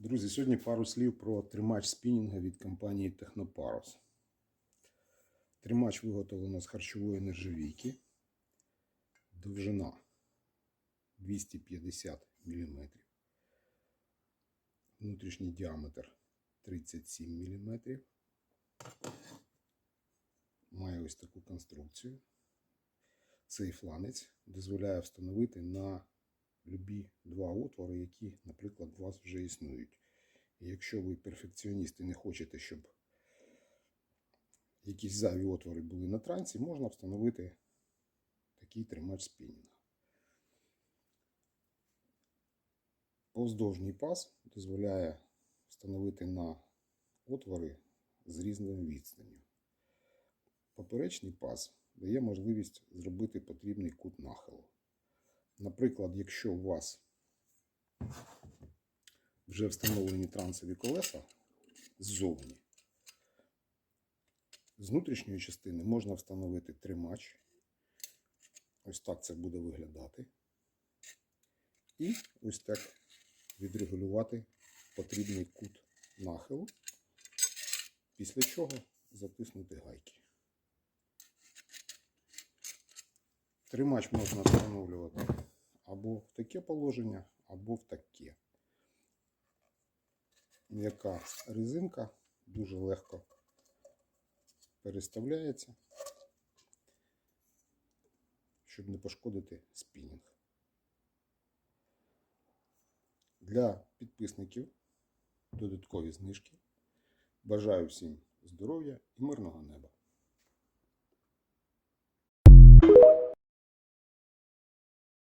Друзі, сьогодні пару слів про тримач спінінга від компанії Technoparos. Тримач виготовлено з харчової нержавійки. Довжина 250 мм. Внутрішній діаметр 37 мм. Має ось таку конструкцію. Цей фланець дозволяє встановити на любі два отвори, які, наприклад, у вас вже існують. І якщо ви перфекціоніст і не хочете, щоб якісь зайві отвори були на трансі, можна встановити такий тримач спінінга. Повздовжній паз дозволяє встановити на отвори з різною відстанню. Поперечний паз дає можливість зробити потрібний кут нахилу. Наприклад, якщо у вас вже встановлені трансові колеса ззовні, з внутрішньої частини можна встановити тримач. Ось так це буде виглядати. І ось так відрегулювати потрібний кут нахилу, після чого затиснути гайки. Тримач можна встановлювати або в таке положення, або в таке. М'яка резинка дуже легко переставляється, щоб не пошкодити спінінг. Для підписників додаткові знижки. Бажаю всім здоров'я і мирного неба!